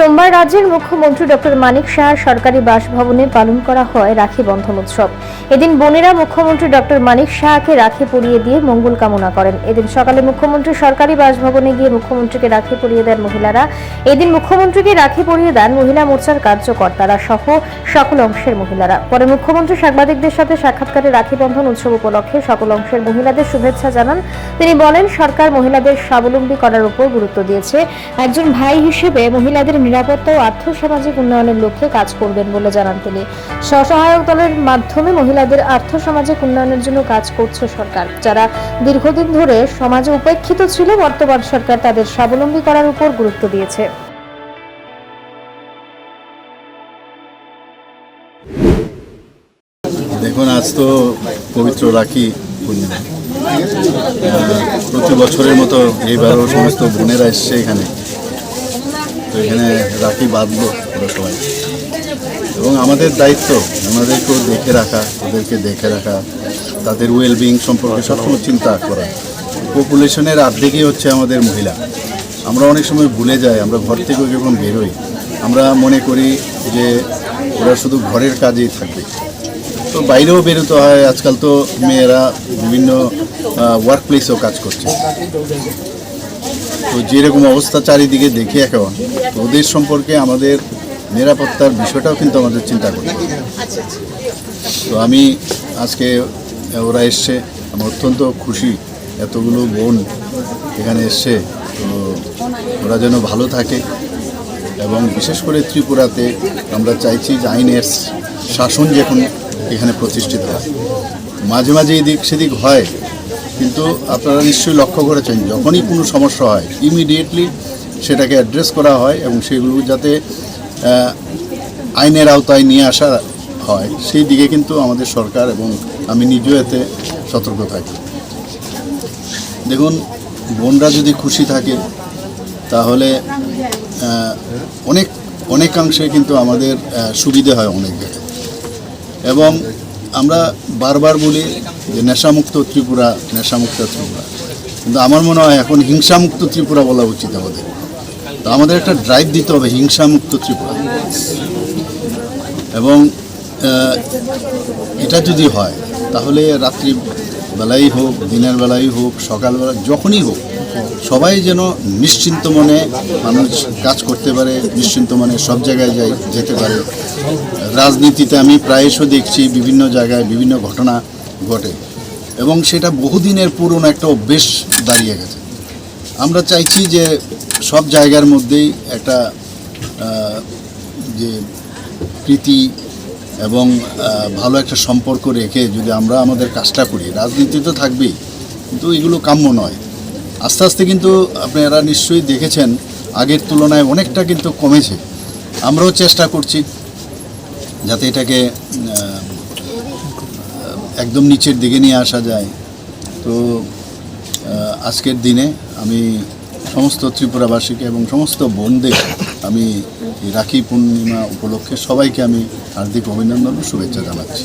সোমবার রাজ্যের মুখ্যমন্ত্রী ডক্টর মানিক শাহ সরকারি বাসভবনে পালন করা হয় রাখি বন্ধন উৎসব। এদিন বোনেরা মুখ্যমন্ত্রী ডক্টর মানিক শাহকে রাখি পরিয়ে দিয়ে মঙ্গল কামনা করেন। এদিন সকালে মুখ্যমন্ত্রী সরকারি বাসভবনে গিয়ে মুখ্যমন্ত্রীকে রাখি পরিয়ে দেন মহিলারা। এদিন মুখ্যমন্ত্রীকে রাখি পরিয়ে দেন মহিলা মোর্চার কার্যকর্তারা সহ সকল অংশের মহিলারা। পরে মুখ্যমন্ত্রী সাংবাদিকদের সাথে সাক্ষাৎকারে রাখি বন্ধন উৎসব উপলক্ষে সকল অংশের মহিলাদের শুভেচ্ছা জানান। তিনি বলেন, সরকার মহিলাদের স্বাবলম্বী করার উপর গুরুত্ব দিয়েছে। একজন ভাই হিসেবে মহিলাদের নিরাপত্তা ও আর্থসামাজিক উন্নয়নের লক্ষ্যে কাজ করবেন বলে জানান তিনি। স্বসহায়ক দলের মাধ্যমে মহিলাদের আর্থসামাজিক উন্নয়নের জন্য কাজ করছে সরকার, যারা দীর্ঘদিন ধরে সমাজে উপেক্ষিত ছিল, বর্তমান সরকার তাদের স্বাবলম্বী করার উপর গুরুত্ব দিয়েছে। দেখুন, আজ তো পবিত্র রাখি প্রতি বছরের মতো এইবারও সমস্ত বোনেরা এসছে এখানে। এখানে রাখি বাঁধবো ওরা সবাই। এবং আমাদের দায়িত্ব, ওনাদেরকেও দেখে রাখা, ওদেরকে দেখে রাখা, তাদের ওয়েলবিং সম্পর্কে সবসময় চিন্তা করা। পপুলেশনের আর্ধেকই হচ্ছে আমাদের মহিলা। আমরা অনেক সময় ভুলে যাই, আমরা ঘর থেকেও যখন বেরোই, আমরা মনে করি যে ওরা শুধু ঘরের কাজেই থাকবে তো বাইরেও বেরোতে হয়, আজকাল তো মেয়েরা বিভিন্ন ওয়ার্ক প্লেসেও কাজ করছে। তো যেরকম অবস্থা চারিদিকে দেখি এখন ওদের সম্পর্কে আমাদের নিরাপত্তার বিষয়টাও কিন্তু আমাদের চিন্তা করতে তো আমি আজকে ওরা এসছে, আমি অত্যন্ত খুশি, এতগুলো বোন এখানে এসছে, তো ওরা যেন ভালো থাকে এবং বিশেষ করে ত্রিপুরাতে আমরা চাইছি যে আইনের শাসন যখন, এখানে প্রতিষ্ঠিত হয়। মাঝে মাঝে এদিক সেদিক হয় কিন্তু আপনারা নিশ্চয়ই লক্ষ্য করেছেন, যখনই কোনো সমস্যা হয় ইমিডিয়েটলি সেটাকে অ্যাড্রেস করা হয় এবং সেগুলো যাতে আইনের আওতায় নিয়ে আসা হয়, সেই দিকে কিন্তু আমাদের সরকার এবং আমি নিজেও এতে সতর্ক থাকি। দেখুন, বোনরা যদি খুশি থাকে, তাহলে অনেক, অনেকাংশে কিন্তু আমাদের সুবিধে হয় অনেক জায়গায়। এবং আমরা বারবার বলি যে নেশামুক্ত ত্রিপুরা নেশামুক্ত ত্রিপুরা। কিন্তু আমার মনে হয় এখন হিংসামুক্ত ত্রিপুরা বলা উচিত আমাদের। তো আমাদের একটা ড্রাইভ দিতে হবে হিংসামুক্ত ত্রিপুরা। এবং এটা যদি হয়, তাহলে রাত্রি বেলাই হোক, দিনের বেলাই হোক, সকালবেলা, যখনই হোক সবাই যেন নিশ্চিন্ত মনে মানুষ কাজ করতে পারে, নিশ্চিন্ত মনে সব জায়গায় যাই, যেতে পারে। রাজনীতিতে আমি প্রায়শ দেখছি বিভিন্ন জায়গায় বিভিন্ন ঘটনা ঘটে। এবং সেটা বহুদিনের পুরনো একটা অভ্যেস দাঁড়িয়ে গেছে। আমরা চাইছি যে সব জায়গার মধ্যেই একটা যে প্রীতি এবং ভালো একটা সম্পর্ক রেখে যদি আমরা আমাদের কাজটা করি। রাজনীতি তো থাকবেই, কিন্তু এগুলো কাম্য নয়। আস্তে আস্তে কিন্তু আপনারা নিশ্চয়ই দেখেছেন, আগের তুলনায় অনেকটা কিন্তু কমেছে। আমরাও চেষ্টা করছি যাতে এটাকে একদম নিচের দিকে নিয়ে আসা যায়। তো আজকের দিনে আমি সমস্ত ত্রিপুরাবাসীকে এবং সমস্ত বোনদের, আমি রাখি পূর্ণিমা উপলক্ষে সবাইকে আমি হার্দিক অভিনন্দন ও শুভেচ্ছা জানাচ্ছি।